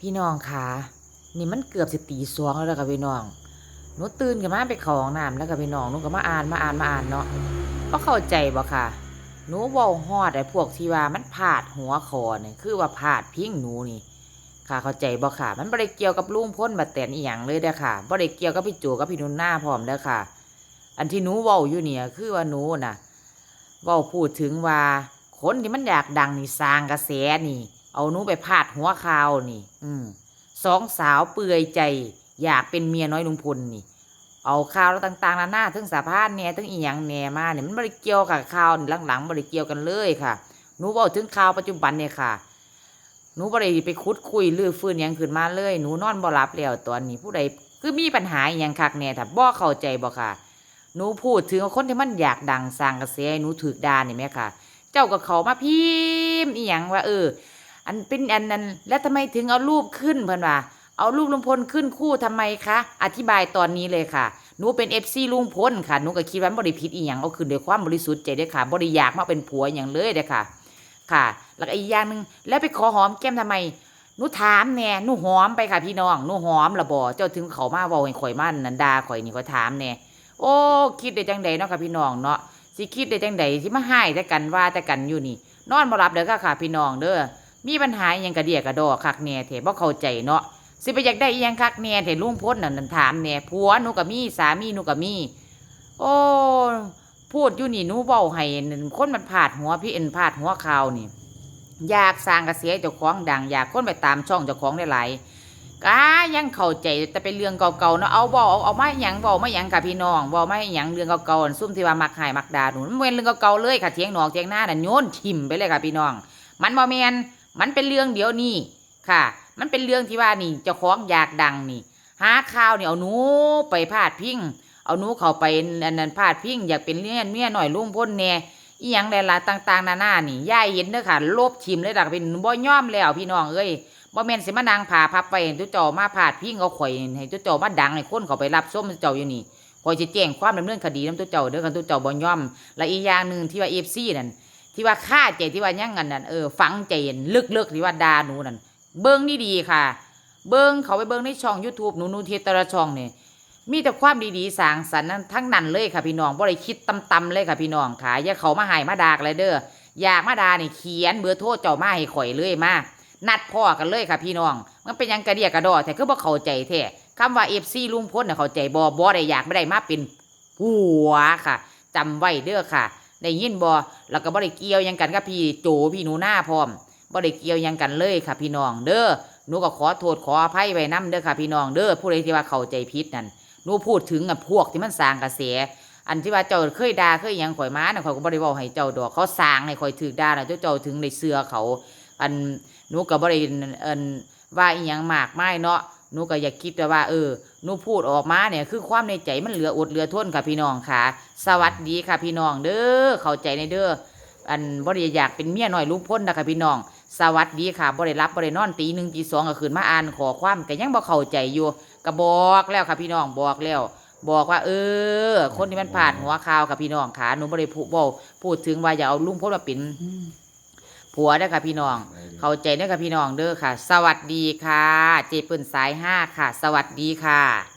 พี่น้องคะนี่มันเกือบสิตีสวงแล้วล่ะค่ะพี่น้องหนูตื่นกันมาไปเขาห้องน้ำแล้วค่ะพี่น้องหนูก็มาอ่านมาอ่านมาอ่านเนาะก็เข้าใจบ่ค่ะหนูว้าฮอดไอ้พวกที่ว่ามันพาดหัวคอเนี่ยคือว่าพาดพิงหนูนี่ ค่ะเข้าใจบ่ค่ะ มันบ่ได้เกี่ยวกับลุงพ้นบัดแตนอีหยังเลยเด้อค่ะบ่ได้เกี่ยวกับพี่โจกับพี่นุ่นหน้าพร้อมเด้อค่ะ อันที่หนูว้าอยู่เนี่ยคือว่าหนูน่ะว้าพูดถึงว่าคนที่มันอยากดังนี่สร้างกระแสนี่ เอาหนูไปพาดหัวข่าวนี่ อืมสองสาวเปื่อยใจ อยากเป็นเมียน้อยลุงพลนี่ เอาข่าวแล้วต่างๆนานาทั้งสาพานแหน่ทั้งอีหยังแหน่มาเนี่ยมันบ่ได้เกี่ยวกับข่าวหลังๆบ่ได้เกี่ยวกันเลยค่ะหนูเว้าถึงข่าวปัจจุบันเนี่ยค่ะหนูบ่ได้ไปคุดคุยลือฟื้นยังขึ้นมาเลยหนูนอนบ่หลับแล้วตอนนี้ผู้ใดคือมีปัญหาอหยังคักแน่ถ้าบ่เข้าใจบ่ค่ะหนูพูดถึงคนที่มันอยากดังสร้างกระแสหนูถูกดานี่แม่ค่ะ เจ้าก็เขามาพิมพ์อีหยังว่าเออ อันเป็นอันนั้น แล้วทำไมถึงเอารูปขึ้นเพิ่อนว่าเอารูปลุงพลขึ้นคู่ทำไมคะ อธิบายตอนนี้เลยค่ะ หนูเป็น FC ลุงพลค่ะ หนูก็คิดว่าบ่ได้ผิดอีหยังเอาขึ้นด้วยความบริสุทธิ์ใจเด้ค่ะบ่ได้อยากมาเป็นผัวอย่างเลยเด้ค่ะ ค่ะ แล้วอีกอย่างหนึ่งแล้วไปขอหอมแก้มทำไม หนูถามแน่หนูหอมไปค่ะพี่น้อง หนูหอมละบ่เจ้าถึงเขามาเว้าให้ข่อยมั่นนันดาข่อยนี่ข่อยถามแน่โอ้ คิดได้จังใดเนาะค่ะพี่น้องเนาะสิคิดได้จังใดสิมาให้แต่กันว่าแต่กันอยู่นี่ นอนบ่หลับเด้อค่ะค่ะ พี่น้องเด้อ มีปัญหาอิหยังกระเดียกระดอคักแน่แท้บ่เข้าใจเนาะสิไปอยากได้อีหยังคักแน่แท้ลุงพลนั่นนั่นถามแน่ผัวหนูก็มีสามีหนูก็มีโอ้พูดอยู่นี่หนูเว้าให้นั่นคนมันพาดหัวพี่เอ็นพาดหัวข่าวนี่ อยากสร้างกระแสเจ้าของดัง อยากคนไปตามช่องเจ้าของได้หลายก็ยังเข้าใจแต่เป็นเรื่องเก่าๆเนาะเอาบอเอาเอามาหยังบอมาหยังกับพี่น้องบอมาหยังเรื่องเก่าๆซุ่มที่ว่ามักหายมักด่าหนูมันเป็นเรื่องเก่าๆเลยค่ะเทียงหนอกเทียงหน้าน่ะโยนทิมไปเลยค่ะพี่น้อง มันบ่แมน มันเป็นเรื่องเดียวนี่ค่ะ มันเป็นเรื่องที่ว่านี่เจ้าของอยากดังนี่ หาข่าวนี่เอาหนูไปพาดพิงเอาหนูเข้าไปอันนั้นพาดพิงอยากเป็นเลี้ยนเมียหน่อยลุงพ้นแน่อีหยังหลายๆต่าง ๆ นานานี่ยายเห็นเด้อค่ะลบทิมเลยดักเป็นบ่ยอมแล้วพี่น้องเอ้ยบ่แม่นสิมานั่งผ่าพับไปให้ตัวเจ้ามาพาดพิงเอาข่อยให้ตัวเจ้ามาดังให้คนเขาไปรับชมตัวเจ้าอยู่นี่ข่อยสิแจ้งความดำเนินคดีนํตัวเจ้าเด้อกันตัวเจ้าบ่ยอมและอีกอย่างหนึ่งที่ว่า FC นั่น ที่ว่าฆ่าใจที่ว่ายังกันนั่นเออฝังใจลึกๆที่ว่าด่าหนูนั่นเบิ่งนี่ดีค่ะ เบิ่งเขาไปเบิ่งในช่อง YouTube หนูหนูเทต่ละช่องเนี่ยมีแต่ความดีๆสางสรรค์นั้นทั้งนั้นเลยค่ะพี่น้องบ่ได้คิดตำๆเลยค่ะพี่น้องค่ะอย่าเขามาหายมาดากเลยเด้ออยากมาดาเนี่เขียนเบอร์โทรเจ้ามาให้ข่อยเลยมานัดพ่อกันเลยค่ะพี่น้อง มันเป็นยังกระเดียกระดอแต่คือบ่เข้าใจแท้คำว่า FC ลุงพลน่ะเข้าใจบ่บ่ได้อยากไม่ได้มาเป็นผัวค่ะจำไว้เด้อค่ะ ได้ยินบ่แล้วก็บ่ได้เกี่ยวยังกันกับพี่โจพี่หนูหน้าพร้อมบ่ได้เกี่ยวยังกันเลยค่ะพี่น้อง เด้อหนูก็ขอโทษขออภัยไว้นํเด้อค่ะพี่น้องเด้อผู้ใดที่ว่าเข้าใจผิดนั่นหนูพูดถึงอะพวกที่มันสร้างกระแสอันที่ว่าเจ้าเคยด่าเคยยังข่อยมาน่ะข่อยก็บ่ได้เว้าให้เจ้าดอกเขาสร้างให้ข่อยถูกด่าน่ะเจ้าเจ้าถึงได้เสือเขา อันหนูก็บ่ได้เอิ้นว่าอีหยังมากมายเนาะ หนูก็อยากคิดแต่ว่า เออหนูพูดออกมาเนี่ยคือความในใจมันเหลืออดเหลือทนค่ะพี่น้องค่ะ สวัสดีค่ะพี่น้องเด้อเข้าใจในเด้ออันบ่ได้อยากเป็นเมียหน้อยลุงพ้นนะคะพี่น้อง สวัสดีค่ะบ่ได้รับบ่ได้นอนตีหนึ่งตีสองก็ขึ้นมาอ่านขอความก็ยังบ่เข้าใจอยู่ก็บอกแล้วค่ะพี่น้องบอกแล้ว บอกว่า เออ คนที่มันผ่านหัวข่าวค่ะพี่น้องค่ะหนูบ่ได้พูดบอกพูดถึงว่าอย่าเอาลุงพลมาเป็นผัวเด้ค่ะพี่น้อง เข้าใจเด้อค่ะพี่น้องเด้อค่ะ สวัสดีค่ะ เจเปิ้นสายห้าค่ะ สวัสดีค่ะ